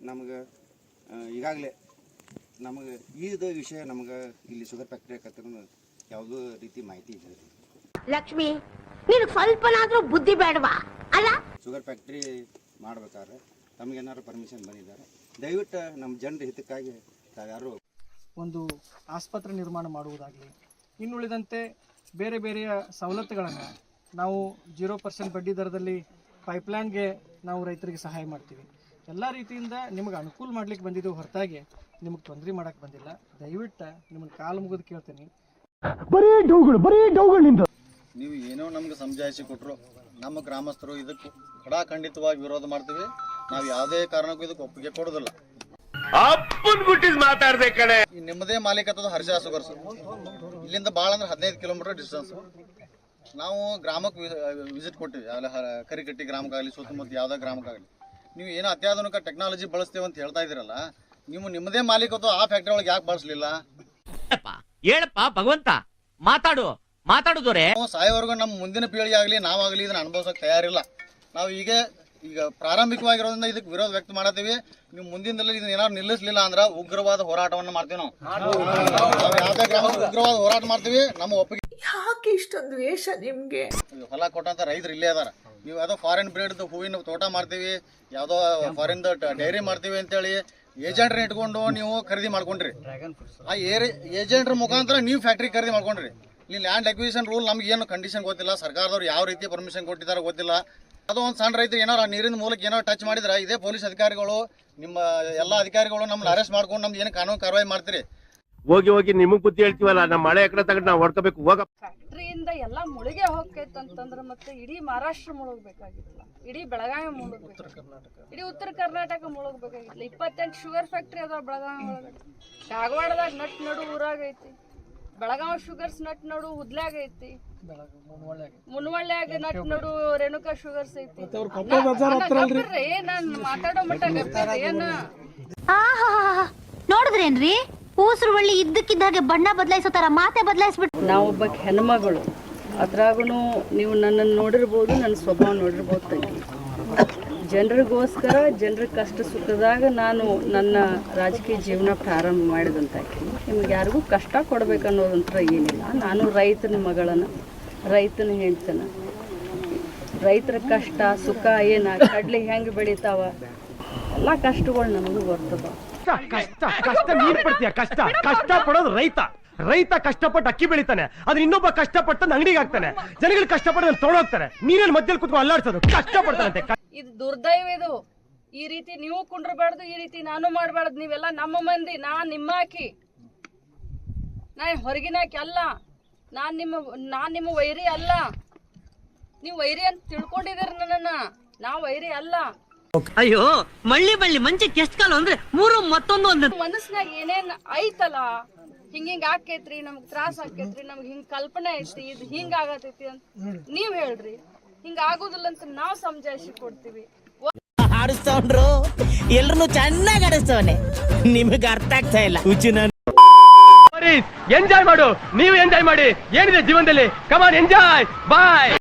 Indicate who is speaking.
Speaker 1: ನಮಗೆ ಈಗಾಗಲೇ ನಮಗೆ ಇದು ವಿಷಯ ನಮಗೆ ಇಲ್ಲಿ ಶುಗರ್ ಫ್ಯಾಕ್ಟ್ರಿ ಆಕತ್ರ ಯಾವುದೋ ರೀತಿ ಮಾಹಿತಿ ಇದೆ
Speaker 2: ಲಕ್ಷ್ಮಿ ನೀನು ಸ್ವಲ್ಪನಾದರೂ ಬುದ್ಧಿ ಬೇಡವಾ? ಅಲ್ಲ?
Speaker 1: ಶುಗರ್ ಫ್ಯಾಕ್ಟ್ರಿ ಮಾಡ್ಬೇಕಾದ್ರೆ ತಮಗೇನಾದ್ರು ಪರ್ಮಿಷನ್ ಬಂದಿದ್ದಾರೆ. ದಯವಿಟ್ಟು ನಮ್ಮ ಜನರ ಹಿತಕ್ಕಾಗಿ ತಾವ್ಯಾರು
Speaker 3: ಒಂದು ಆಸ್ಪತ್ರೆ ನಿರ್ಮಾಣ ಮಾಡುವುದಾಗಲಿ ಇನ್ನುಳಿದಂತೆ ಬೇರೆ ಬೇರೆಯ ಸವಲತ್ತುಗಳನ್ನು ನಾವು ಜೀರೋ ಪರ್ಸೆಂಟ್ ಬಡ್ಡಿ ದರದಲ್ಲಿ ಪೈಪ್ಲೈನ್ಗೆ ನಾವು ರೈತರಿಗೆ ಸಹಾಯ ಮಾಡ್ತೀವಿ. ಎಲ್ಲ ರೀತಿಯಿಂದ ನಿಮಗೆ ಅನುಕೂಲ ಮಾಡ್ಲಿಕ್ಕೆ ಬಂದಿದ್ದು ಹೊರತಾಗಿ ನಿಮಗೆ ತೊಂದರೆ ಮಾಡಕ್ಕೆ ಬಂದಿಲ್ಲ. ದಯವಿಟ್ಟು ನಿಮ್ಮನ್ನು ಕಾಲು ಮುಗಿದು ಕೇಳ್ತೀನಿ.
Speaker 4: ನೀವು ಏನೋ ನಮ್ಗೆ ಸಮಜಾಯಿಸಿ ಕೊಟ್ಟರು ನಮ್ಮ ಗ್ರಾಮಸ್ಥರು ಇದಕ್ಕೆ ಖಡಾಖಂಡಿತವಾಗಿ ವಿರೋಧ ಮಾಡ್ತೀವಿ. ನಾವು ಯಾವುದೇ ಕಾರಣಕ್ಕೂ ಇದಕ್ಕೆ ಒಪ್ಪಿಗೆ ಕೊಡೋದಿಲ್ಲ.
Speaker 5: ಮಾತಾಡ್ದೆ
Speaker 4: ನಿಮ್ಮದೇ ಮಾಲೀಕತ್ವದ ಹರ್ಷ ಸುಗರ್ಸು ಇಲ್ಲಿಂದ ಭಾಳ ಅಂದ್ರೆ ಹದಿನೈದು ಕಿಲೋಮೀಟರ್ ಡಿಸ್ಟೆನ್ಸ್ ನಾವು ಗ್ರಾಮಕ್ಕೆ ವಿಸಿಟ್ ಕೊಟ್ಟಿವಿ ಅಲ್ಲಿ ಕರಿಕಟ್ಟಿ ಗ್ರಾಮಕ್ಕಾಗಲಿ ಸುತ್ತಮುತ್ತ ಯಾವುದೇ ಗ್ರಾಮಕ್ಕಾಗಲಿ. ನೀವು ಏನೋ ಅತ್ಯಾಧುನಿಕ ಟೆಕ್ನಾಲಜಿ ಬಳಸ್ತೇವೆ ಅಂತ ಹೇಳ್ತಾ ಇದ್ದೀರಲ್ಲ ನೀವು ನಿಮ್ಮದೇ ಮಾಲೀಕತ್ವ ಆ ಫ್ಯಾಕ್ಟ್ರಿ ಒಳಗೆ ಯಾಕೆ ಬಳಸಲಿಲ್ಲ?
Speaker 6: ಹೇಳಪ್ಪ ಭಗವಂತ ಮಾತಾಡು ಮಾತಾಡುದೋರೆ
Speaker 4: ನಾವು ಸಾಯೋವರೆಗೂ ನಮ್ಮ ಮುಂದಿನ ಪೀಳಿಗೆ ಆಗಲಿ ನಾವಾಗಲಿ ಇದನ್ನ ಅನುಭವಿಸೋಕೆ ತಯಾರಿಲ್ಲ. ನಾವು ಈಗ ಈಗ ಪ್ರಾರಂಭಿಕವಾಗಿರೋದ್ರಿಂದ ಇದಕ್ಕೆ ವಿರೋಧ ವ್ಯಕ್ತ ಮಾಡತ್ತೀವಿ. ನೀವು ಮುಂದಿನದಲ್ಲಿ ಇದನ್ನ ಏನಾದ್ರು ನಿಲ್ಲಿಸಲಿಲ್ಲ ಅಂದ್ರೆ ಉಗ್ರವಾದ ಹೋರಾಟವನ್ನು ಮಾಡ್ತೀವಿ ನಾವು. ನಾವು ಯಾವುದೇ ಕ್ರಮ ಉಗ್ರವಾದ ಹೋರಾಟ ಮಾಡ್ತೀವಿ ನಮ್ಮ ಒಪ್ಪಿಗೆ
Speaker 7: ಯಾಕೆ ಇಷ್ಟೊಂದು ವೇಷ ನಿಮ್ಗೆ?
Speaker 4: ಹೊಲ ಕೊಟ್ಟಂತ ರೈತರು ಇಲ್ಲೇ ಅದಾರ. ನೀವು ಯಾವ್ದೋ ಫಾರಿನ್ ಬ್ರೀಡ್ ಹೂವಿನ ತೋಟ ಮಾಡ್ತೀವಿ ಯಾವ್ದೋ ಫಾರಿನ್ ಡೈರಿ ಮಾಡ್ತೀವಿ ಅಂತೇಳಿ ಏಜೆಂಟ್ರನ್ನ ಇಟ್ಕೊಂಡು ನೀವು ಖರೀದಿ ಮಾಡ್ಕೊಂಡ್ರಿ. ಆ ಏರಿ ಏಜೆಂಟ್ರ ಮುಖಾಂತರ ನೀವು ಫ್ಯಾಕ್ಟ್ರಿ ಖರೀದಿ ಮಾಡ್ಕೊಂಡ್ರಿ. ಇಲ್ಲಿ ಲ್ಯಾಂಡ್ ಅಕ್ವಿಸಿಷನ್ ರೂಲ್ ನಮ್ಗೆ ಏನು ಕಂಡೀಷನ್ ಗೊತ್ತಿಲ್ಲ. ಸರ್ಕಾರದವ್ರು ಯಾವ ರೀತಿ ಪರ್ಮಿಷನ್ ಕೊಟ್ಟಿದ್ದಾರೆ ಗೊತ್ತಿಲ್ಲ. ಅದು ಒಂದು ಸಣ್ಣ ರೈತರು ಏನಾರ ನೀರಿನ ಮೂಲಕ ಏನೋ ಟಚ್ ಮಾಡಿದ್ರೆ ಇದೇ ಪೊಲೀಸ್ ಅಧಿಕಾರಿಗಳು ನಿಮ್ಮ ಎಲ್ಲ ಅಧಿಕಾರಿಗಳು ನಮ್ಮನ್ನ ಅರೆಸ್ಟ್ ಮಾಡ್ಕೊಂಡು ನಮ್ದು ಏನು ಕಾನೂನು ಕಾರ್ವಾಯಿ ಮಾಡ್ತೀರಿ.
Speaker 5: ಹೋಗಿ ಹೋಗಿ ನಿಮಗ್ ಬುದ್ಧಿ ಹೇಳ್ತೀವಲ್ಲ ನಮ್ಮ ಮಳೆ ಎಕಡೆ ತಗೊಂಡು ನಾವು ಹೊಡ್ಕೋಬೇಕು ಹೋಗ.
Speaker 8: ಫ್ಯಾಕ್ಟ್ರಿಯಿಂದ ಎಲ್ಲ ಮುಳುಗೆ ಹೋಗ್ತೈತೆ ಅಂತಂದ್ರೆ ಮತ್ತೆ ಇಡೀ ಮಹಾರಾಷ್ಟ್ರ ಮುಳುಗ್ಬೇಕಾಗಿತ್ತಲ್ಲ. ಇಡೀ ಬೆಳಗಾವಿ ಮುಳುಗ್ಬೇಕು. ಇಡೀ ಉತ್ತರ ಕರ್ನಾಟಕ ಮುಳುಗ್ಬೇಕಾಗಿತ್ತಲ್ಲ. ಇಪ್ಪತ್ತೆಂಟು ಶುಗರ್ ಫ್ಯಾಕ್ಟ್ರಿ ಅದಾವ ಬೆಳಗಾವಿ ಒಳಗಡೆ ಕಾಗವಾಡದಾಗ ನಟ್ ನಡು ಊರಾಗ ಐತಿ ಬೆಳಗಾವಿ ಶುಗರ್ಸ್ ನಟ್ ನಡು ಹುದ್ಲಾಗ ಐತಿ ಮುನ್ವಳ್ಳಿಯಾಗ ನಟ್ ನಡು ರೇಣುಕಾ ಶುಗರ್ಸ್ ಐತಿ. ನಾನು ನಾನ್ ಮಾತಾಡೋ ಮಟ್ಟ ಏನ್? ಏನ
Speaker 2: ನೋಡಿದ್ರೇನ್ರಿ? ಊಸರು ಇದ್ದಕ್ಕಿದ್ದ ಹಾಗೆ ಬಣ್ಣ ಬದಲಾಯಿಸೋ ತರ ಮಾತೆ ಬದಲಾಯಿಸ್ಬಿಟ್ಟು
Speaker 8: ನಾವೊಬ್ಬ ಹೆಣ್ಮಗಳು. ಅದ್ರಾಗೂ ನೀವು ನನ್ನನ್ನು ನೋಡಿರ್ಬೋದು, ನನ್ನ ಸ್ವಭಾವ ನೋಡಿರ್ಬೋದು ತಂಗಿ. ಜನರಿಗೋಸ್ಕರ ಜನರ ಕಷ್ಟ ಸುಖದಾಗ ನಾನು ನನ್ನ ರಾಜಕೀಯ ಜೀವನ ಪ್ರಾರಂಭ ಮಾಡಿದಂತ ನಿಮ್ಗೆ ಯಾರಿಗೂ ಕಷ್ಟ ಕೊಡ್ಬೇಕನ್ನೋದಂತ್ರ ಏನಿಲ್ಲ. ನಾನು ರೈತನ ಮಗಳನ ರೈತನ ಹೆಂಡ್ತನ. ರೈತರ ಕಷ್ಟ, ಸುಖ, ಏನ, ಕಡ್ಲೆ ಹೆಂಗೆ ಬೆಳಿತಾವ? ಎಲ್ಲ ಕಷ್ಟಗಳು ನಮಗೂ ಬರ್ತದ.
Speaker 5: ಕಷ್ಟ ಕಷ್ಟ ನೀನ್ ಪಡ್ತೀಯ ಕಷ್ಟ ಕಷ್ಟ ಪಡೋದು ರೈತ. ರೈತ ಕಷ್ಟಪಟ್ಟು ಅಕ್ಕಿ ಬೆಳಿತಾನೆ. ಅದ್ರ ಇನ್ನೊಬ್ಬ ಕಷ್ಟಪಟ್ಟು ಅಂಗಡಿಗೆ ಹಾಕ್ತಾನೆ. ಜನಗಳು ಕಷ್ಟಪಟ್ಟು ತೊಗೊಂಡೋಗ್ತಾರೆ ನೀರಲ್ಲಿ ಮಧ್ಯದಲ್ಲಿ ಕುತ್ಕೊಂಡು ಅಲ್ಲಾಡ್ಸೋದು. ಕಷ್ಟಪಡ್ತಾನಂತೆ
Speaker 8: ಇದು ದುರ್ದೈವ ಇದು. ಈ ರೀತಿ ನೀವು ಕುಂಡ್ರಬಾರ್ದು ಈ ರೀತಿ ನಾನು ಮಾಡಬಾರ್ದು ನೀವೆಲ್ಲ ನಮ್ಮ ಮಂದಿ ನಾ ನಿಮ್ಮಾಕಿ ನಾ ಹೊರಗಿನಾಕಿ ಅಲ್ಲ. ನಾನ್ ನಿಮ್ಮ ನಾನ್ ನಿಮ್ಮ ವೈರಿ ಅಲ್ಲ. ನೀವು ವೈರಿ ಅಂತ ತಿಳ್ಕೊಂಡಿದ್ದೀರ ನನ್ನನ್ನ. ನಾ ವೈರಿ ಅಲ್ಲ.
Speaker 6: ಅಯ್ಯೋ ಮಳ್ಳಿ ಬಳ್ಳಿ ಮಂಚ ಕೆಸ್ಟ್ ಕಾಲ ಅಂದ್ರೆ ಮೂರು ಮತ್ತೊಂದು ಒಂದು.
Speaker 8: ಮನಸ್ನಾಗ ಏನೇನ್ ಐತಲ್ಲ ಹಿಂಗ ಹಿಂಗ ಆಕೈತ್ರಿ ನಮ್ಗ್ ತ್ರಾಸ ಆಕೈತ್ರಿ ನಮ್ಗ್ ಹಿಂಗ್ ಕಲ್ಪನೆ ಐತಿ ಇದು ಹಿಂಗ ಆಗತೈತಿ ಅಂತ ನೀವ್ ಹೇಳ್ರಿ. ಹಿಂಗ ಆಗೋದಿಲ್ಲ ಅಂತ ನಾವ್ ಸಮಜಾಯಿಸಿ ಕೊಡ್ತೀವಿ.
Speaker 6: ಹಾಡಿಸ್ತಾವ್ರು ಎಲ್ರು ಚೆನ್ನಾಗಿ ಆಡಿಸ್ತವನೆ ನಿಮಗೆ ಅರ್ಥ ಆಗ್ತಾ ಇಲ್ಲ. ಹುಚ್ಚು
Speaker 5: ಎಂಜಾಯ್ ಮಾಡು. ನೀವು ಎಂಜಾಯ್ ಮಾಡಿ. ಏನಿದೆ ಜೀವನದಲ್ಲಿ? ಕಮಾನ್ ಎಂಜಾಯ್ ಬಾಯ್